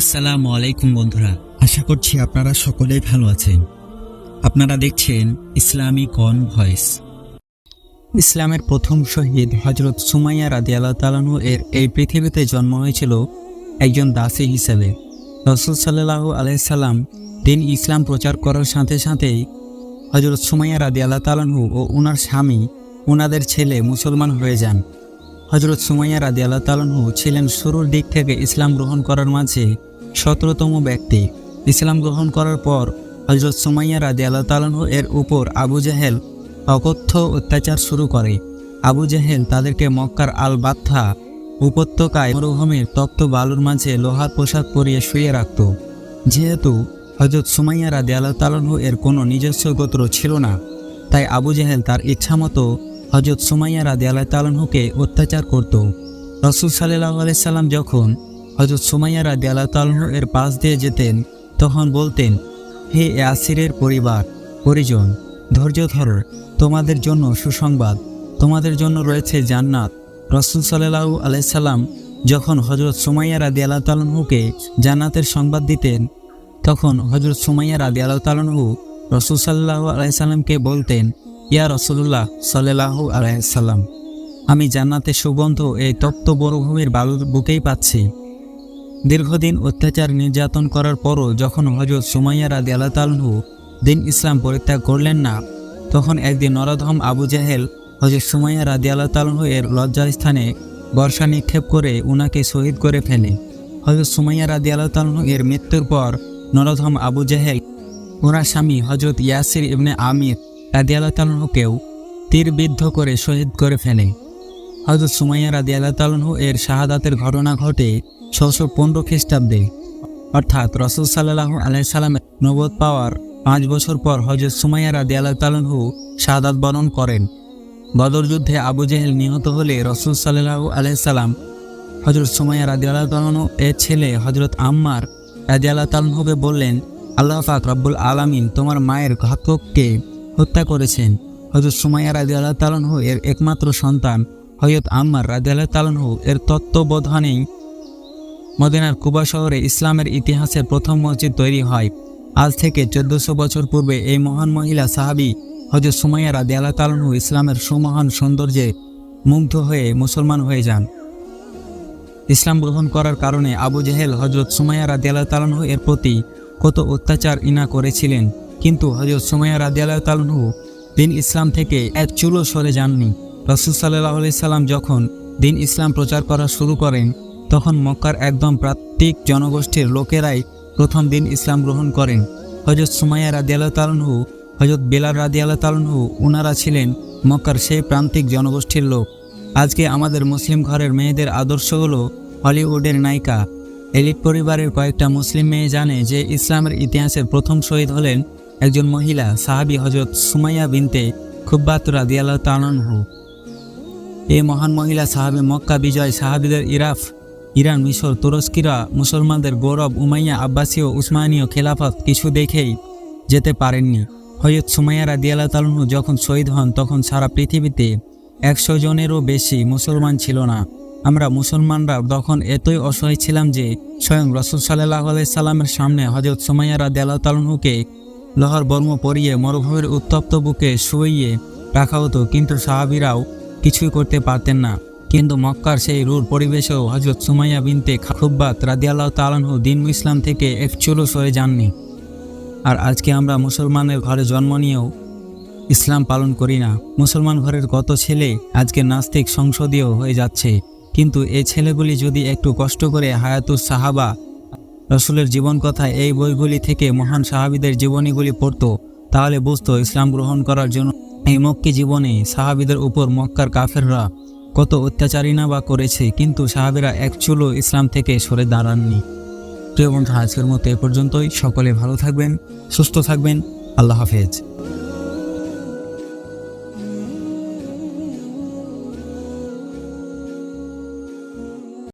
আসসালামু আলাইকুম বন্ধুরা, আশা করছি আপনারা সকলেই ভালো আছেন। আপনারা দেখছেন ইসলামী কন ভয়েস। ইসলামের প্রথম শহীদ হজরত সুমাইয়া রাদি আল্লাহ তালানু এর এই পৃথিবীতে জন্ম হয়েছিল একজন দাসী হিসেবে। রসুল সাল্লাহ আলাইসাল্লাম দিন ইসলাম প্রচার করার সাথে সাথেই হজরত সুমাইয়া রাদি আল্লাহ তালানহু ও উনার স্বামী, উনাদের ছেলে মুসলমান হয়ে যান। হজরত সুমাইয়া রাদি আল্লাহ তালানহু ছিলেন শুরুর দিক থেকে ইসলাম গ্রহণ করার মাঝে সতেরোতম ব্যক্তি। ইসলাম গ্রহণ করার পর হজরত সুমাইয়া রাদি আল্লাহ তালানহু এর উপর আবু জাহেল অকথ্য অত্যাচার শুরু করে। আবু জাহেল তাদেরকে মক্কার আল বাত্থা উপত্যকায় মরুভূমির তপ্ত বালুর মাঝে লোহার পোশাক পরিয়ে শুয়ে রাখত। যেহেতু হজরত সুমাইয়া রাদি আল্লাহ তালানহু এর কোনো নিজস্ব গোত্র ছিল না, তাই আবু জাহেল তার ইচ্ছামতো হজরত সুমাইয়া রাদি আল্লাহ অত্যাচার করত। রসুল সাল্লাহ আলাইসাল্লাম যখন হজরত সুমাইয়া রাদি আল্লাহ এর পাশ দিয়ে যেতেন, তখন বলতেন, হে আসিরের পরিবার, পরিজন, ধৈর্য ধরো, তোমাদের জন্য সুসংবাদ, তোমাদের জন্য রয়েছে জান্নাত। রসুল সাল্লাহু আলাইসাল্লাম যখন হজরত সুমাইয়া রাদি আল্লাহ জান্নাতের সংবাদ দিতেন, তখন হজরত সুমাইয়া রাদি আল্লাহ তালানহু রসুল সাল্লাহু আলাইসাল্লামকে বলতেন ইয়া রসুল্লাহ সাল্লাহু আলাইসাল্লাম আমি জান্নাতের সুগন্ধ এই তপ্ত বরভূমির বালুর বুকেই পাচ্ছি। দীর্ঘদিন অত্যাচার নির্যাতন করার পরও যখন হজরত সুমাইয়া রাদি আল্লাহ তালহু দিন ইসলাম পরিত্যাগ করলেন না, তখন একদিন নরধম আবু জাহেল হজরত সুমাইয়া রাদি আল্লাহ তালহু এর লজ্জার স্থানে বর্ষা নিক্ষেপ করে উনাকে শহীদ করে ফেলে। হজরত সুমাইয়া রাদি আল্লাহ তালহু এর মৃত্যুর পর নরধম আবু জাহেল ওনার স্বামী হজরত ইয়াসির ইবনে আমির রাদি আল্লাহ তালহুকেও তীরবিদ্ধ করে শহীদ করে ফেলে। হজরত সুমাইয়া রাদি আল্লাহ তালহু এর শাহাদাতের ঘটনা ঘটে ছশো পনেরো খ্রিস্টাব্দে। অর্থাৎ রসুল সাল্লাহ আলাইসাল্লামের নবদ পাওয়ার পাঁচ বছর পর হজরত সুমাইয়া রাদি আল্লাহ তালহু শাহাদাত বরণ করেন। বদর যুদ্ধে আবু জেহেল নিহত হলে রসুল সাল্লাহ আলাইসাল্লাম হজরত সুমাইয়া রাদি আল্লাহ তালহু এর ছেলে হজরত আম্মার রাজি আল্লাহ তালহুকে বললেন, আল্লাহ পাক রব্বুল আলামিন তোমার মায়ের ঘাতককে হত্যা করেছেন। হজরত সুমাইয়া রাজি আল্লাহ তালহু এর একমাত্র সন্তান। হজরত আম্মার রাজি আল্লাহ তালহু এর তত্ত্ববোধনেই মদিনার কুবা শহরে ইসলামের ইতিহাসের প্রথম মসজিদ তৈরি হয়। আজ থেকে চোদ্দশো বছর পূর্বে এই মহান মহিলা সাহাবি হজরত সুমাইয়া রাদি আল্লাহ তালহু ইসলামের সুমহান সৌন্দর্যে মুগ্ধ হয়ে মুসলমান হয়ে যান। ইসলাম গ্রহণ করার কারণে আবু জেহেল হজরত সুমাইয়া রাদি আল্লাহ তালহু এর প্রতি কত অত্যাচার ইনা করেছিলেন। কিন্তু হজরত সুমাইয়া রাদি আল্লাহ তালহু দিন ইসলাম থেকে এক চুলো সরে যাননি। রসুল সাল্লাহ আলি সাল্লাম যখন দিন ইসলাম প্রচার করা শুরু করেন, তখন মক্কার একদম প্রান্তিক জনগোষ্ঠীর লোকেরাই প্রথম দিন ইসলাম গ্রহণ করেন। হজরত সুমাইয়া রাদি আল্লাহ তালহু হজরত বেলাল রাদি আল্লাহ তালহু উনারা ছিলেন মক্কার সেই প্রান্তিক জনগোষ্ঠীর লোক। আজকে আমাদের মুসলিম ঘরের মেয়েদের আদর্শ হলো হলিউডের নায়িকা। এলিট পরিবারের কয়েকটা মুসলিম মেয়ে জানে যে ইসলামের ইতিহাসের প্রথম শহীদ হলেন একজন মহিলা সাহাবি হজরত সুমাইয়া বিনতে খুব্বাত রাদিয়াল্লাহ তালহু এই মহান মহিলা সাহাবি মক্কা বিজয় সাহাবিদের ইরাফ, ইরান, মিশর, তুরস্কিরা, মুসলমানদের গৌরব, উমাইয়া আব্বাসীয় উসমানীয় খেলাফত কিছু দেখেই যেতে পারেননি। হজরত সুমাইয়া রাদিয়াল্লাহ তালহু যখন শহীদ হন তখন সারা পৃথিবীতে একশো জনেরও বেশি মুসলমান ছিল না। আমরা মুসলমানরা তখন এতই অসহায় ছিলাম যে স্বয়ং রসুল সাল্লাহ সাল্লামের সামনে হজরত সুমাইয়া রাদিয়াল্লাহ তালহুকে লোহার বর্ম পরিয়ে মরুভূমির উত্তপ্ত বুকে শুইয়ে রাখা হতো, কিন্তু সাহাবিরাও কিছুই করতে পারতেন না। কিন্তু মক্কার সেই রুর পরিবেশেও হজরত সুমাইয়া বিনতে খুব্বাত রাদিয়াল্লাহ তালানহু দিন ইসলাম থেকে এক চুলো সরে যাননি। আর আজকে আমরা মুসলমানের ঘরে জন্ম নিয়েও ইসলাম পালন করি না। মুসলমান ঘরের কত ছেলে আজকে নাস্তিক সংসদীয় হয়ে যাচ্ছে। কিন্তু এই ছেলেগুলি যদি একটু কষ্ট করে হায়াতুস সাহাবা রসুলের জীবন কথা এই বইগুলি থেকে মহান সাহাবিদের জীবনীগুলি পড়ত, তাহলে বুঝত ইসলাম গ্রহণ করার জন্য এই মক্কি জীবনে সাহাবিদের উপর মক্কার কাফেররা কত অত্যাচারী না বা করেছে, কিন্তু সাহাবিরা এক চুলো ইসলাম থেকে সরে দাঁড়াননি। প্রিয় বন্ধু আজকের মতো এ পর্যন্তই। সকলে ভালো থাকবেন, সুস্থ থাকবেন। আল্লাহ হাফেজ।